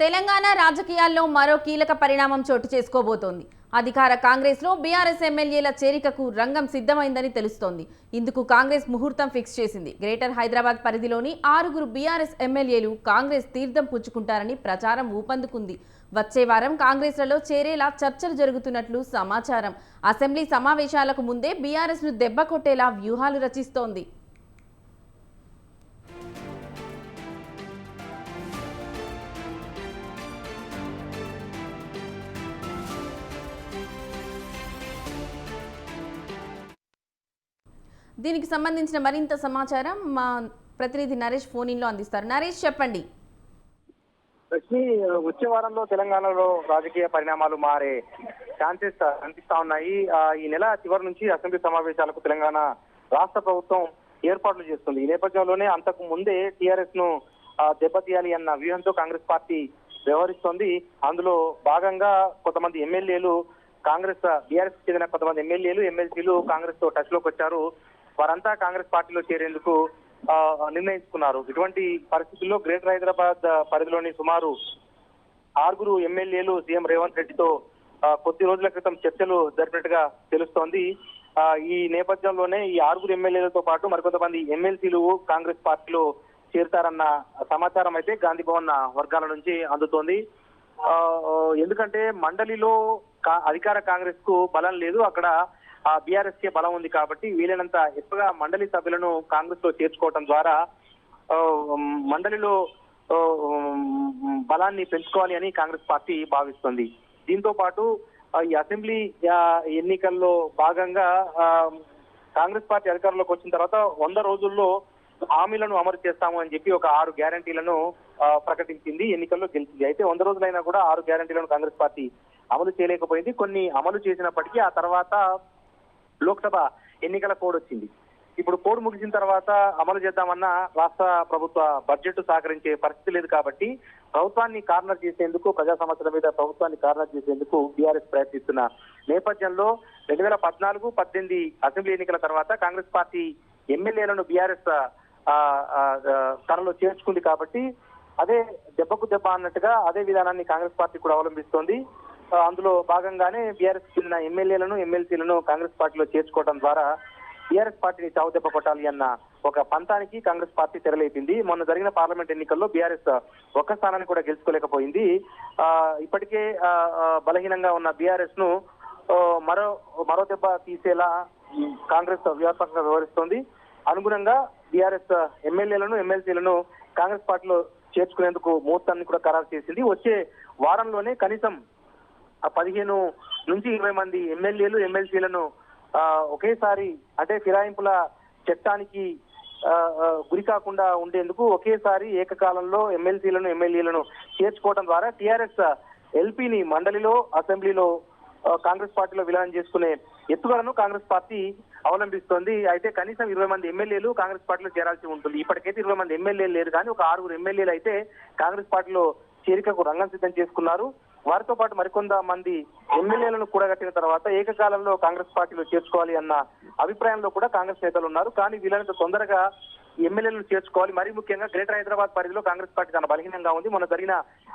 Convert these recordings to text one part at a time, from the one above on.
తెలంగాణ రాజకీయాల్లో మరో కీలక పరిణామం చోటు చేసుకోబోతోంది. అధికార కాంగ్రెస్లో బీఆర్ఎస్ ఎమ్మెల్యేల చేరికకు రంగం సిద్ధమైందని తెలుస్తోంది. ఇందుకు కాంగ్రెస్ ముహూర్తం ఫిక్స్ చేసింది. గ్రేటర్ హైదరాబాద్ పరిధిలోని ఆరుగురు బీఆర్ఎస్ ఎమ్మెల్యేలు కాంగ్రెస్ తీర్థం పుచ్చుకుంటారని ప్రచారం ఊపందుకుంది. వచ్చే వారం కాంగ్రెస్లలో చేరేలా చర్చలు జరుగుతున్నట్లు సమాచారం. అసెంబ్లీ సమావేశాలకు ముందే బీఆర్ఎస్ను దెబ్బ కొట్టేలా వ్యూహాలు రచిస్తోంది. దీనికి సంబంధించిన మరింత సమాచారం మా ప్రతినిధి నరేష్ ఫోన్ ఇన్లో అందిస్తారు. నరేష్ చెప్పండి. లక్ష్మి వచ్చే వారంలో తెలంగాణలో రాజకీయ పరిణామాలు మారే ఛాన్సెస్ కనిపిస్తా ఉన్నాయి. ఈ నెల చివరి నుంచి అసెంబ్లీ సమావేశాలకు తెలంగాణ రాష్ట్ర ప్రభుత్వం ఏర్పాట్లు చేస్తుంది. ఈ నేపథ్యంలోనే అంతకు ముందే టీఆర్ఎస్ను దెబ్బతీయాలి అన్న వ్యూహంతో కాంగ్రెస్ పార్టీ వ్యవహరిస్తోంది. అందులో భాగంగా కొంతమంది ఎమ్మెల్యేలు కాంగ్రెస్ బీఆర్ఎస్ చెందిన కొంతమంది ఎమ్మెల్యేలు ఎమ్మెల్సీలు కాంగ్రెస్తో టచ్లోకి వచ్చారు వారంతా కాంగ్రెస్ పార్టీలో చేరేందుకు నిర్ణయించుకున్నారు. ఇటువంటి పరిస్థితుల్లో గ్రేటర్ హైదరాబాద్ పరిధిలోని సుమారు ఆరుగురు ఎమ్మెల్యేలు సీఎం రేవంత్ రెడ్డితో కొద్ది రోజుల క్రితం చర్చలు జరిపినట్టుగా తెలుస్తోంది. ఈ నేపథ్యంలోనే ఈ ఆరుగురు ఎమ్మెల్యేలతో పాటు మరికొంతమంది ఎమ్మెల్సీలు కాంగ్రెస్ పార్టీలో చేరుతారన్న సమాచారం అయితే గాంధీ భవన్ వర్గాల నుంచి అందుతోంది. ఎందుకంటే మండలిలో కా- అధికార కాంగ్రెస్కు బలం లేదు. అక్కడ బీఆర్ఎస్ కే బలం ఉంది కాబట్టి వీలైనంత ఎక్కువగా మండలి సభ్యులను కాంగ్రెస్లో చేర్చుకోవడం ద్వారా మండలిలో బలాన్ని పెంచుకోవాలి అని కాంగ్రెస్ పార్టీ భావిస్తుంది. దీంతో పాటు ఈ అసెంబ్లీ ఎన్నికల్లో భాగంగా ఆ, కాంగ్రెస్ పార్టీ అధికారంలోకి వచ్చిన తర్వాత వంద రోజుల్లో హామీలను అమలు చేస్తాము అని చెప్పి ఒక ఆరు గ్యారంటీలను ప్రకటించింది ఎన్నికల్లో గెలిచింది. అయితే వంద రోజులైనా కూడా ఆరు గ్యారంటీలను కాంగ్రెస్ పార్టీ అమలు చేయలేకపోయింది. కొన్ని అమలు చేసినప్పటికీ ఆ తర్వాత లోక్సభ ఎన్నికల కోడ్ వచ్చింది. ఇప్పుడు కోడ్ ముగిసిన తర్వాత అమలు చేద్దామన్న రాష్ట్ర ప్రభుత్వ బడ్జెట్ సహకరించే పరిస్థితి లేదు కాబట్టి ప్రభుత్వాన్ని కార్నర్ చేసేందుకు ప్రజా సమస్యల మీద ప్రభుత్వాన్ని కార్నర్ చేసేందుకు బీఆర్ఎస్ ప్రయత్నిస్తున్న నేపథ్యంలో రెండు వేల పద్నాలుగు పద్దెనిమిది అసెంబ్లీ ఎన్నికల తర్వాత కాంగ్రెస్ పార్టీ ఎమ్మెల్యేలను బీఆర్ఎస్ తనలో చేర్చుకుంది కాబట్టి అదే దెబ్బకు దెబ్బ అన్నట్టుగా అదే విధానాన్ని కాంగ్రెస్ పార్టీ కూడా అవలంబిస్తోంది. అందులో భాగంగానే బీఆర్ఎస్ చెందిన ఎమ్మెల్యేలను ఎమ్మెల్సీలను కాంగ్రెస్ పార్టీలో చేర్చుకోవడం ద్వారా బీఆర్ఎస్ పార్టీని చావు దెబ్బ కొట్టాలి అన్న ఒక పంతానికి కాంగ్రెస్ పార్టీ తెరలేపింది. మొన్న జరిగిన పార్లమెంట్ ఎన్నికల్లో బీఆర్ఎస్ ఒక్క స్థానాన్ని కూడా గెలుచుకోలేకపోయింది. ఆ, ఇప్పటికే ఆ, బలహీనంగా ఉన్న బీఆర్ఎస్ను మరో మరో దెబ్బ తీసేలా కాంగ్రెస్ వ్యాపకంగా వివరిస్తోంది అనుగుణంగా బీఆర్ఎస్ ఎమ్మెల్యేలను ఎమ్మెల్సీలను కాంగ్రెస్ పార్టీలో చేర్చుకునేందుకు ముహూర్తాన్ని కూడా ఖరారు చేసింది. వచ్చే వారంలోనే కనీసం పదిహేను నుంచి ఇరవై మంది ఎమ్మెల్యేలు ఎమ్మెల్సీలను ఒకేసారి అంటే ఫిరాయింపుల చట్టానికి గురి కాకుండా ఉండేందుకు ఒకేసారి ఏకకాలంలో ఎమ్మెల్సీలను ఎమ్మెల్యేలను చేర్చుకోవడం ద్వారా టీఆర్ఎస్ ఎల్పీని మండలిలో అసెంబ్లీలో కాంగ్రెస్ పార్టీలో విలీనం చేసుకునే ఎత్తుగలను కాంగ్రెస్ పార్టీ అవలంబిస్తోంది. అయితే కనీసం ఇరవై మంది ఎమ్మెల్యేలు కాంగ్రెస్ పార్టీలో చేరాల్సి ఉంటుంది. ఇప్పటికైతే ఇరవై మంది ఎమ్మెల్యేలు లేరు. కానీ ఒక ఆరుగురు ఎమ్మెల్యేలు అయితే కాంగ్రెస్ పార్టీలో చేరికకు రంగం సిద్ధం చేసుకున్నారు. వారితో పాటు మరికొంత మంది ఎమ్మెల్యేలను కూడగట్టిన తర్వాత ఏకకాలంలో కాంగ్రెస్ పార్టీలో చేర్చుకోవాలి అన్న అభిప్రాయంలో కూడా కాంగ్రెస్ నేతలు ఉన్నారు. కానీ వీళ్ళంత తొందరగా ఎమ్మెల్యేలను చేర్చుకోవాలి. మరీ ముఖ్యంగా గ్రేటర్ హైదరాబాద్ పరిధిలో కాంగ్రెస్ పార్టీ తన బలహీనంగా ఉంది. మొన్న జరిగిన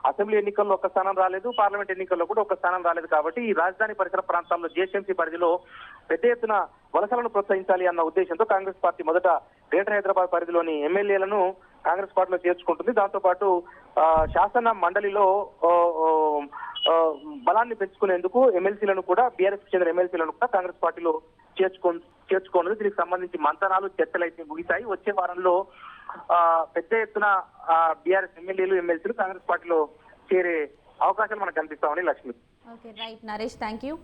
అసెంబ్లీ ఎన్నికల్లో ఒక స్థానం రాలేదు. పార్లమెంట్ ఎన్నికల్లో కూడా ఒక స్థానం రాలేదు కాబట్టి ఈ రాజధాని పరిసర ప్రాంతాల్లో జేఎస్ఎంసీ పరిధిలో పెద్ద ఎత్తున వలసలను ప్రోత్సహించాలి అన్న ఉద్దేశంతో కాంగ్రెస్ పార్టీ మొదట గ్రేటర్ హైదరాబాద్ పరిధిలోని ఎమ్మెల్యేలను కాంగ్రెస్ పార్టీలో చేర్చుకుంటుంది. దాంతో పాటు శాసన మండలిలో బలాన్ని పెంచుకునేందుకు ఎమ్మెల్సీలను కూడా బీఆర్ఎస్ చెందిన ఎమ్మెల్సీలను కూడా కాంగ్రెస్ పార్టీలో చేర్చుకో చేర్చుకోనుంది. దీనికి సంబంధించి మంతనాలు చర్చలు అయితే ముగిశాయి. వచ్చే వారంలో ఆ, పెద్ద ఎత్తున బీఆర్ఎస్ ఎమ్మెల్యేలు ఎమ్మెల్సీలు కాంగ్రెస్ పార్టీలో చేరే అవకాశాలు మనకు కనిపిస్తామని Lakshmi. Okay right Naresh thank you.